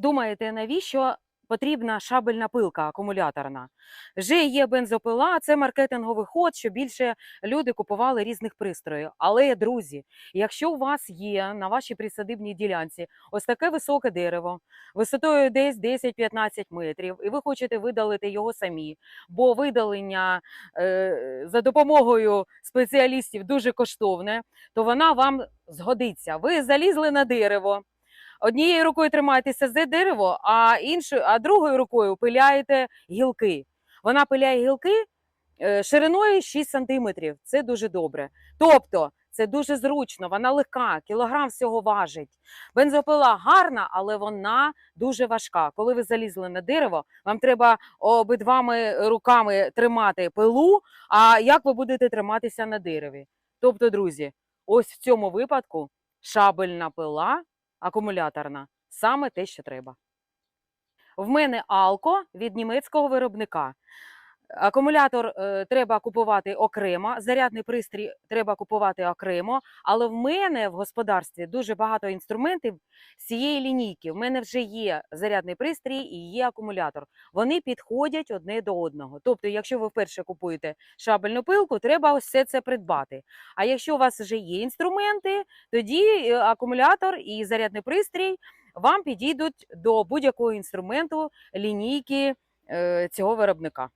думаєте, навіщо потрібна шабельна пилка акумуляторна? Вже є бензопила, це маркетинговий ход, що більше люди купували різних пристроїв. Але, друзі, якщо у вас є на вашій присадибній ділянці ось таке високе дерево, висотою десь 10-15 метрів, і ви хочете видалити його самі, бо видалення е, за допомогою спеціалістів дуже коштовне, то вона вам згодиться. Ви залізли на дерево. Однією рукою тримаєтеся за дерево, а іншою, а другою рукою пиляєте гілки. Вона пиляє гілки е, шириною 6 сантиметрів. Це дуже добре. Тобто, це дуже зручно, вона легка, кілограм всього важить. Бензопила гарна, але вона дуже важка. Коли ви залізли на дерево, вам треба обидвами руками тримати пилу. А як ви будете триматися на дереві? Тобто, друзі, ось в цьому випадку шабельна пила акумуляторна саме те, що треба. В мене Алко від німецького виробника. Акумулятор е, треба купувати окремо, зарядний пристрій треба купувати окремо, але в мене в господарстві дуже багато інструментів цієї лінійки. В мене вже є зарядний пристрій і є акумулятор. Вони підходять одне до одного. Тобто, якщо ви вперше купуєте шабельну пилку, треба ось все це придбати. А якщо у вас вже є інструменти, тоді е, акумулятор і зарядний пристрій вам підійдуть до будь-якого інструменту лінійки е, цього виробника.